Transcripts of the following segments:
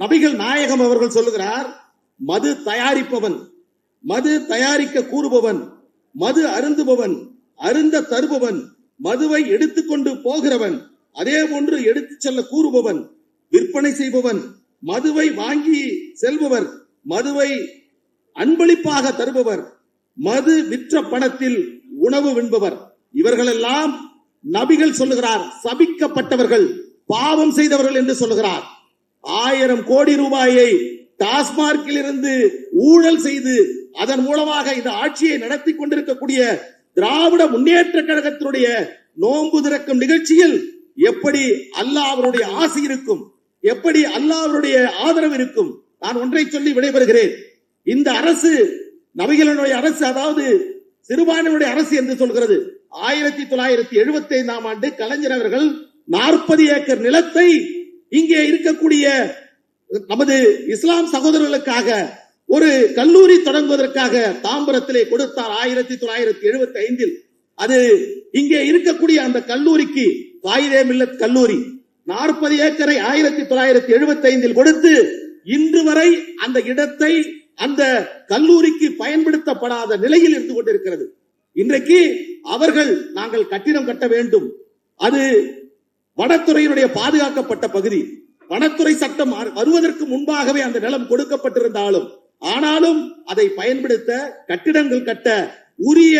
நபிகள் நாயகம் அவர்கள் சொல்லுகிறார் மது தயாரிப்பவன் மது தயாரிக்க கூறுபவன் மது அருந்துபவன் அருந்த தருபவன் மதுவை எடுத்துக்கொண்டு போகிறவன் அதே போன்று எடுத்து செல்ல கூறுபவன் விற்பனை செய்பவன் மதுவை வாங்கி செல்பவர் மதுவை அன்பளிப்பாக தருபவர் மது விற்ற பணத்தில் உணவு விண்பவர் இவர்களெல்லாம் நபிகள் சொல்லுகிறார் சபிக்கப்பட்டவர்கள் பாவம் செய்தவர்கள் என்று சொல்லுகிறார். ஆயிரம் கோடி ரூபாயை டாஸ்மார்க்கில் இருந்து ஊழல் செய்து அதன் மூலமாக இந்த ஆட்சியை நடத்தி கொண்டிருக்கக்கூடிய திராவிட முன்னேற்ற கழகத்தினுடைய நோன்பு திறக்கும் நிகழ்ச்சியில் எப்படி அல்லாஹ் அவருடைய ஆசை இருக்கும் எப்படி அல்லாஹ் அவருடைய ஆதரவு இருக்கும் நான் ஒன்றை சொல்லி விடைபெறுகிறேன். இந்த அரசு நபிகளுடைய அரசு அதாவது சிறுபான்மையுடைய அரசு என்று சொல்கிறது. ஆயிரத்தி தொள்ளாயிரத்தி எழுபத்தி ஐந்தாம் ஆண்டு கலைஞர் அவர்கள் நாற்பது ஏக்கர் நிலத்தை இங்கே இருக்கக்கூடிய நமது இஸ்லாம் சகோதரர்களுக்காக ஒரு கல்லூரி தொடங்குவதற்காக தாம்பரத்திலே கொடுத்தார் ஆயிரத்தி தொள்ளாயிரத்தி எழுபத்தி ஐந்தில் அது இங்கே இருக்கக்கூடிய அந்த கல்லூரிக்கு காயிதே மில்லத் கல்லூரி. நாற்பது ஏக்கரை ஆயிரத்தி தொள்ளாயிரத்தி எழுபத்தி ஐந்தில் கொடுத்து இன்று வரை அந்த இடத்தை அந்த கல்லூரிக்கு பயன்படுத்தப்படாத நிலையில் இருந்து கொண்டிருக்கிறது. இன்றைக்கு அவர்கள் நாங்கள் கட்டிடம் கட்ட வேண்டும். அது வனத்துறையினுடைய பாதுகாக்கப்பட்ட பகுதி. வனத்துறை சட்டம் வருவதற்கு முன்பாகவே அந்த நிலம் கொடுக்கப்பட்டிருந்தாலும் ஆனாலும் அதை பயன்படுத்த கட்டிடங்கள் கட்ட உரிய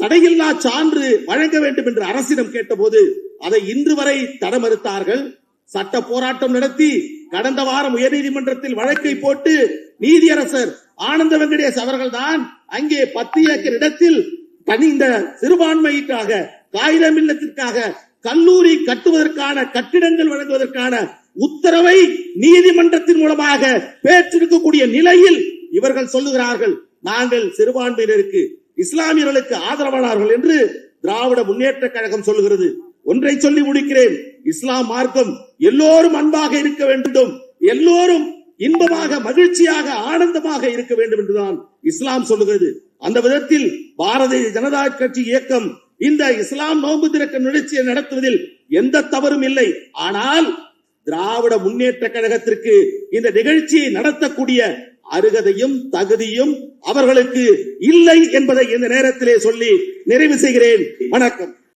தடையில்லா சான்று வழங்க வேண்டும் என்று அரசிடம் கேட்டபோது அதை இன்று வரை தட மறுத்தார்கள் சட்ட போராட்டம் நடத்தி கடந்த வாரம் உயர்நீதிமன்றத்தில் வழக்கை போட்டு நீதியரசர் ஆனந்த வெங்கடேஷ் அவர்கள்தான் அங்கே பத்து ஏக்கர் இடத்தில் தனி இந்த சிறுபான்மைக்காக காகிதம் இல்லத்திற்காக கல்லூரி கட்டுவதற்கான கட்டிடங்கள் வழங்குவதற்கான உத்தரவை நீதிமன்றத்தின் மூலமாக பெற்றிருக்கக்கூடிய நிலையில் இவர்கள் சொல்லுகிறார்கள் நாங்கள் சிறுபான்மையினருக்கு இஸ்லாமியர்களுக்கு ஆதரவானார்கள் என்று திராவிட முன்னேற்ற கழகம் சொல்லுகிறது. ஒன்றை சொல்லி முடிக்கிறேன் இஸ்லாம் மார்க்கம் எல்லோரும் அன்பாக இருக்க வேண்டும் எல்லோரும் இன்பமாக மகிழ்ச்சியாக ஆனந்தமாக இருக்க வேண்டும் என்றுதான் இஸ்லாம் சொல்லுகிறது. அந்த விதத்தில் பாரதிய ஜனதா கட்சி இயக்கம் இந்த இஸ்லாம் நோன்பு திறக்க நிகழ்ச்சியை நடத்துவதில் எந்த தவறும் இல்லை. ஆனால் திராவிட முன்னேற்ற கழகத்திற்கு இந்த நிகழ்ச்சியை நடத்தக்கூடிய அருகதையும் தகுதியும் அவர்களுக்கு இல்லை என்பதை இந்த நேரத்திலே சொல்லி நிறைவு செய்கிறேன். வணக்கம்.